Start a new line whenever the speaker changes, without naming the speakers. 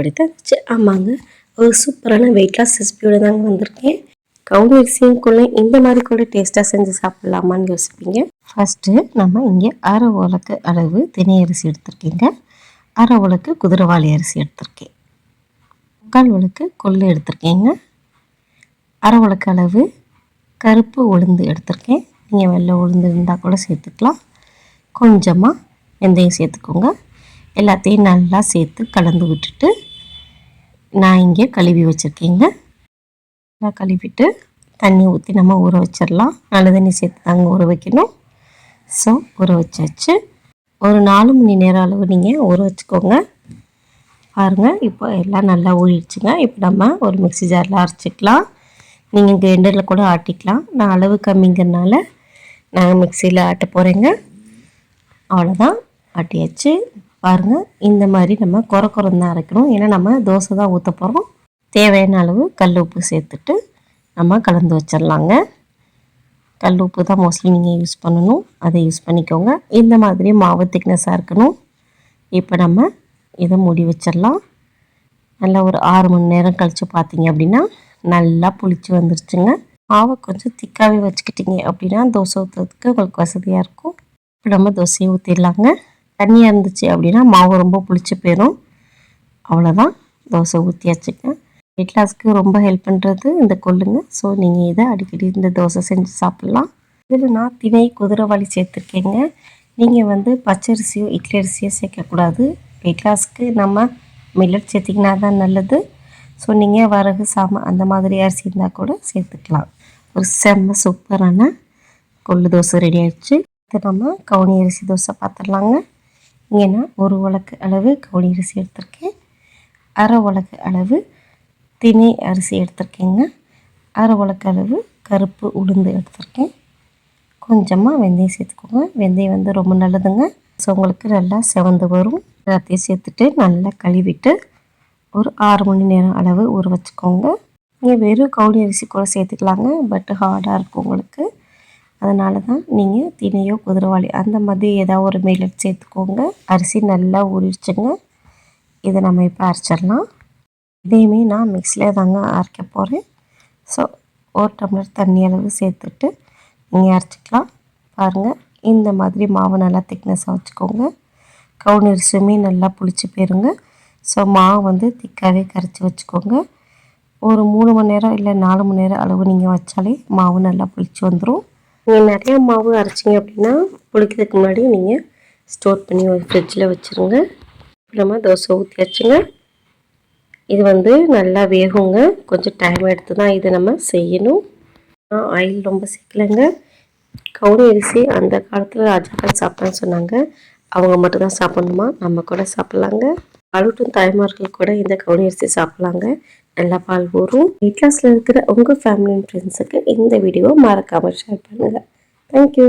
அப்படித்தான் ஆமாங்க. ஒரு சூப்பரான வெயிட் லாஸ் ரெசிபியோடு தாங்க வந்திருக்கேன். கவுனி அரிசியும் கூட இந்த மாதிரி கூட டேஸ்ட்டாக செஞ்சு சாப்பிட்லாமான்னு யோசிப்பீங்க. ஃபஸ்ட்டு நம்ம இங்கே அரை உலக்கு அளவு தினை அரிசி எடுத்திருக்கீங்க. அரை உலக்கு குதிரவாளி அரிசி எடுத்திருக்கேன். முக்கால் உலக்கு கொள்ளு எடுத்திருக்கேங்க. அரை உலக்கு அளவு கருப்பு உளுந்து எடுத்திருக்கேன். நீங்கள் வெள்ளை உளுந்து இருந்தால் கூட சேர்த்துக்கலாம். கொஞ்சமாக வெந்தயம் சேர்த்துக்கோங்க. எல்லாத்தையும் நல்லா சேர்த்து கலந்து விட்டுட்டு நான் இங்கே கழுவி வச்சுருக்கேங்க. நல்லா கழுவிட்டு தண்ணி ஊற்றி நம்ம ஊற வச்சிடலாம். நல்ல தண்ணி சேர்த்து தாங்க ஊற வைக்கணும். ஸோ ஊற வச்சாச்சு. ஒரு நாலு மணி நேரம் அளவு நீங்கள் ஊற வச்சுக்கோங்க. பாருங்கள் இப்போ எல்லாம் நல்லா ஊறிடுச்சுங்க. இப்போ நம்ம ஒரு மிக்சி ஜாரில் அரைச்சிக்கலாம். நீங்கள் கிரைண்டரில் கூட ஆட்டிக்கலாம். நான் அளவு கம்மிங்கிறனால நான் மிக்சியில் ஆட்ட போகிறேங்க அவ்வளோதான் ஆட்டியாச்சு. பாருங்கள் இந்த மாதிரி நம்ம குறை குறைந்து தான் அரைக்கணும். ஏன்னா நம்ம தோசை தான் ஊற்ற போகிறோம் தேவையான அளவு கல் உப்பு சேர்த்துட்டு நம்ம கலந்து வச்சிடலாங்க கல் உப்பு தான் மோஸ்ட்லி நீங்கள் யூஸ் பண்ணணும். அதை யூஸ் பண்ணிக்கோங்க. இந்த மாதிரி மாவு திக்னஸாக இருக்கணும். இப்போ நம்ம இதை மூடி வச்சிடலாம் நல்லா ஒரு ஆறு மணி நேரம் கழித்து பார்த்தீங்க அப்படின்னா நல்லா புளிச்சு வந்துருச்சுங்க. மாவை கொஞ்சம் திக்காகவே வச்சுக்கிட்டிங்க அப்படின்னா தோசை ஊற்றுறதுக்கு உங்களுக்கு வசதியாக இருக்கும். இப்போ நம்ம தோசையை ஊற்றிடலாங்க தண்ணியாக இருந்துச்சு அப்படின்னா மாவு ரொம்ப புளிச்சு போயிடும் அவ்வளோதான் தோசை ஊற்றியாச்சுங்க வெயிட் லாஸ்க்கு ரொம்ப ஹெல்ப் பண்ணுறது இந்த கொள்ளுங்க. ஸோ நீங்கள் இதை அடிக்கடி இந்த தோசை செஞ்சு சாப்பிட்லாம். இதில் நான் திணை குதிரைவாளி சேர்த்துருக்கேங்க. நீங்கள் வந்து பச்சரிசியோ இட்லி அரிசியோ சேர்க்கக்கூடாது. வெயிட் லாஸ்க்கு நம்ம மில்லட் சேர்த்திங்கன்னா தான் நல்லது. ஸோ நீங்கள் வரகு சாம அந்த மாதிரி அரிசி இருந்தால் கூட சேர்த்துக்கலாம். ஒரு செம்ம சூப்பரான கொள்ளு தோசை ரெடி ஆயிடுச்சு. இது நம்ம கவுனி அரிசி தோசை பார்த்துடலாங்க. இங்கே நான் ஒரு உலக்கு அளவு கவுனி அரிசி எடுத்திருக்கேன் அரை உலக்கு அளவு திணை அரிசி எடுத்திருக்கேங்க. அரை உலக்கு அளவு கருப்பு உளுந்து எடுத்திருக்கேன். கொஞ்சமாக வெந்தயம் சேர்த்துக்கோங்க. வெந்தயம் வந்து ரொம்ப நல்லதுங்க. ஸோ உங்களுக்கு நல்லா செவந்து வரும். எல்லாத்தையும் சேர்த்துட்டு நல்லா கழுவிட்டு ஒரு ஆறு மணி நேரம் அளவு ஊற வச்சுக்கோங்க. நீங்கள் வெறும் கவுனி அரிசி கூட சேர்த்துக்கலாங்க. பட் ஹார்டாக இருக்கும் உங்களுக்கு. அதனால தான் நீங்கள் தினையோ குதிரவாளி அந்த மாதிரி ஏதாவது ஒரு மில்லட் சேர்த்துக்கோங்க. அரிசி நல்லா உரிச்சுங்க இதை நம்ம இப்போ அரைச்சிடலாம். இதையுமே நான் மிக்ஸியில் தாங்க அரைக்க போகிறேன் ஸோ ஒரு டம்ளர் தண்ணி அளவு சேர்த்துட்டு நீங்கள் அரைச்சிக்கலாம். பாருங்கள் இந்த மாதிரி மாவு நல்லா திக்னஸாக வச்சுக்கோங்க. கவுனி நல்லா புளிச்சு போயிருங்க. ஸோ மாவு வந்து திக்காகவே கரைச்சி வச்சுக்கோங்க. ஒரு மூணு மணி நேரம் இல்லை நாலு மணி நேரம் அளவு நீங்கள் வச்சாலே மாவு நல்லா புளிச்சு வந்துடும் நீங்கள் நிறையா மாவு அரைச்சிங்க அப்படின்னா புளிக்கிறதுக்கு முன்னாடி நீங்கள் ஸ்டோர் பண்ணி ஒரு ஃப்ரிட்ஜில் வச்சுருங்க. நம்ம தோசை ஊற்றியாச்சுங்க இது வந்து நல்லா வேகுங்க. கொஞ்சம் டைம் எடுத்து தான் இதை நம்ம செய்யணும். ஆயில் ரொம்ப சிக்கலைங்க கவுனி அரிசி அந்த காலத்தில் ராஜாக்கள் சாப்பிட்டான்னு சொன்னாங்க. அவங்க மட்டும்தான் சாப்பிட்ணுமா? நம்ம கூட சாப்பிட்லாங்க. அழுட்டும் தாய்மார்கள் கூட இந்த கவுனி அரிசி சாப்பிட்லாங்க. நல்லா பால் ஊறும். வெயிட் லாஸில் இருக்கிற உங்கள் ஃபேமிலி அண்ட் ஃப்ரெண்ட்ஸுக்கு இந்த வீடியோ மறக்காமல் ஷேர் பண்ணுங்கள் தேங்க்யூ